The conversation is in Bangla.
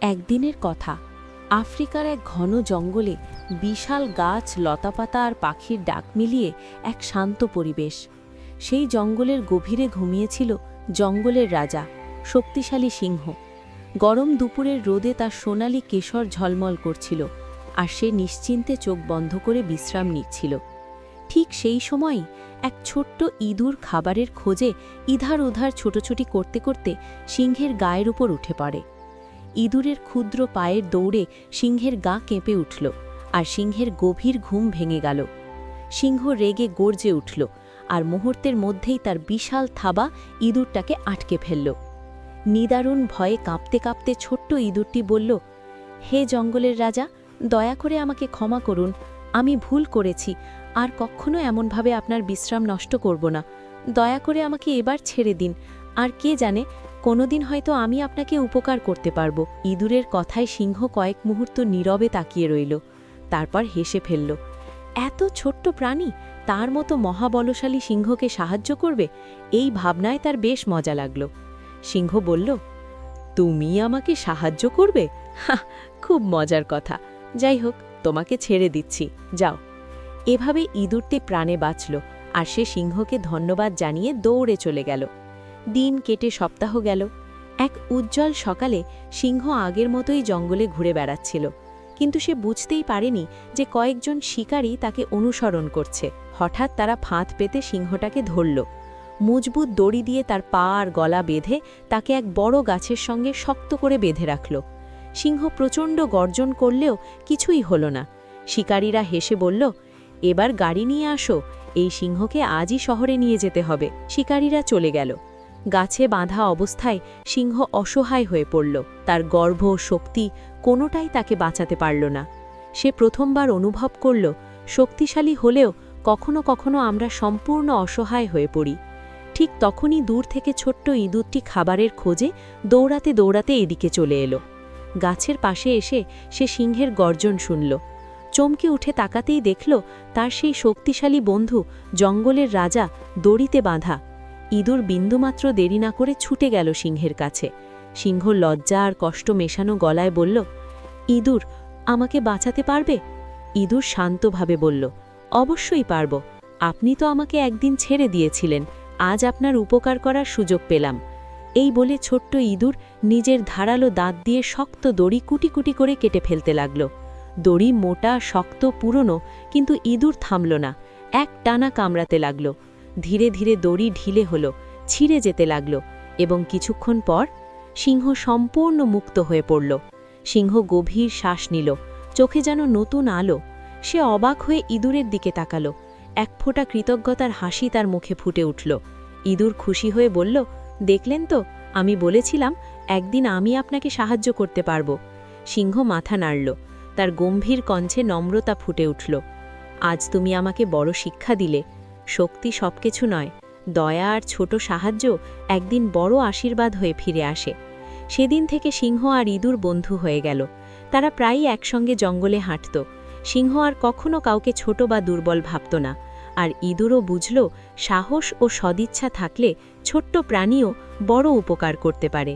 একদিনের কথা, আফ্রিকার এক ঘন জঙ্গলে বিশাল গাছ, লতাপাতা আর পাখির ডাক মিলিয়ে এক শান্ত পরিবেশ। সেই জঙ্গলের গভীরে ঘুমিয়েছিল জঙ্গলের রাজা, শক্তিশালী সিংহ। গরম দুপুরের রোদে তার সোনালি কেশর ঝলমল করছিল আর সে নিশ্চিন্তে চোখ বন্ধ করে বিশ্রাম নিচ্ছিল। ঠিক সেই সময়ই এক ছোট্ট ইঁদুর খাবারের খোঁজে ইধার উধার ছোটোছুটি করতে করতে সিংহের গায়ের উপর উঠে পড়ে। ইঁদুরের ক্ষুদ্র পায়ের দৌড়ে সিংহের গা কেঁপে উঠল আর সিংহের গভীর ঘুম ভেঙে গেল। সিংহ রেগে গর্জে উঠল আর মুহূর্তের মধ্যেই তার বিশাল থাবা ইঁদুরটাকে আটকে ফেলল। নিদারুণ ভয়ে কাঁপতে কাঁপতে ছোট্ট ইঁদুরটি বলল, হে জঙ্গলের রাজা, দয়া করে আমাকে ক্ষমা করুন আমি ভুল করেছি, আর কখনো এমনভাবে আপনার বিশ্রাম নষ্ট করব না। দয়া করে আমাকে এবার ছেড়ে দিন, আর কে জানে, কোনোদিন হয়তো আমি আপনাকে উপকার করতে পারব। ইঁদুরের কথায় সিংহ কয়েক মুহূর্ত নীরবে তাকিয়ে রইল, তারপর হেসে ফেলল, এত ছোট্ট প্রাণী, তার মতো মহাবলশালী সিংহকে সাহায্য করবে? এই ভাবনায় তার বেশ মজা লাগল। সিংহ বলল, তুমি আমাকে সাহায্য করবে? হা খুব মজার কথা। যাই হোক তোমাকে ছেড়ে দিচ্ছি, যাও। এভাবে ইঁদুরটি প্রাণে বাঁচল আর সে সিংহকে ধন্যবাদ জানিয়ে দৌড়ে চলে গেল। দিন কেটে সপ্তাহ গেল। এক উজ্জ্বল সকালে সিংহ আগের মতোই জঙ্গলে ঘুরে বেড়াচ্ছিল, কিন্তু সে বুঝতেই পারেনি যে কয়েকজন শিকারী তাকে অনুসরণ করছে। হঠাৎ তারা ফাঁদ পেতে সিংহটাকে ধরল। মজবুত দড়ি দিয়ে তার পা আর গলা বেঁধে তাকে এক বড় গাছের সঙ্গে শক্ত করে বেঁধে রাখল। সিংহ প্রচণ্ড গর্জন করলেও কিছুই হল না। শিকারীরা হেসে বলল, এবার গাড়ি নিয়ে আসো, এই সিংহকে আজই শহরে নিয়ে যেতে হবে। শিকারীরা চলে গেল। গাছে বাঁধা অবস্থায় সিংহ অসহায় হয়ে পড়ল। তার গর্ভ, শক্তি কোনোটাই তাকে বাঁচাতে পারল না। সে প্রথমবার অনুভব করল, শক্তিশালী হলেও কখনো কখনো আমরা সম্পূর্ণ অসহায় হয়ে পড়ি। ঠিক তখনই দূর থেকে ছোট্ট ইঁদুরটি খাবারের খোঁজে দৌড়াতে দৌড়াতে এদিকে চলে এলো। গাছের পাশে এসে সে সিংহের গর্জন শুনল। চমকে উঠে তাকাতেই দেখল, তার সেই শক্তিশালী বন্ধু জঙ্গলের রাজা দড়িতে বাঁধা। ইঁদুর বিন্দুমাত্র দেরি না করে ছুটে গেল সিংহের কাছে। সিংহ লজ্জা আর কষ্ট মেশানো গলায় বলল, ইঁদুর, আমাকে বাঁচাতে পারবে? ইঁদুর শান্তভাবে বলল, অবশ্যই পারব। আপনি তো আমাকে একদিন ছেড়ে দিয়েছিলেন। আজ আপনার উপকার করার সুযোগ পেলাম। এই বলে ছোট্ট ইঁদুর নিজের ধারালো দাঁত দিয়ে শক্ত দড়ি কুটি কুটি করে কেটে ফেলতে লাগল। দড়ি মোটা, শক্ত, পুরনো, কিন্তু ইঁদুর থামল না। এক টানা কামড়াতে লাগল। ধীরে ধীরে দড়ি ঢিলে হল, ছিঁড়ে যেতে লাগল এবং কিছুক্ষণ পর সিংহ সম্পূর্ণ মুক্ত হয়ে পড়ল। সিংহ গভীর শ্বাস নিল, চোখে যেন নতুন আলো। সে অবাক হয়ে ইঁদুরের দিকে তাকালো। এক ফোঁটা কৃতজ্ঞতার হাসি তার মুখে ফুটে উঠল। ইঁদুর খুশি হয়ে বলল দেখলেন তো, আমি বলেছিলাম, একদিন আমি আপনাকে সাহায্য করতে পারব। সিংহ মাথা নাড়ল। তার গম্ভীর কণ্ঠে নম্রতা ফুটে উঠল। আজ তুমি আমাকে বড় শিক্ষা দিলে। শক্তি সবকিছু নয়। দয়া আর ছোট সাহায্য একদিন বড় আশীর্বাদ হয়ে ফিরে আসে। সেদিন থেকে সিংহ আর ইঁদুর বন্ধু হয়ে গেল। তারা প্রায়ই একসঙ্গে জঙ্গলে হাঁটত। সিংহ আর কখনো কাউকে ছোট বা দুর্বল ভাবত না। আর ইঁদুরও বুঝল, সাহস ও সদিচ্ছা থাকলে ছোট্ট প্রাণীও বড় উপকার করতে পারে।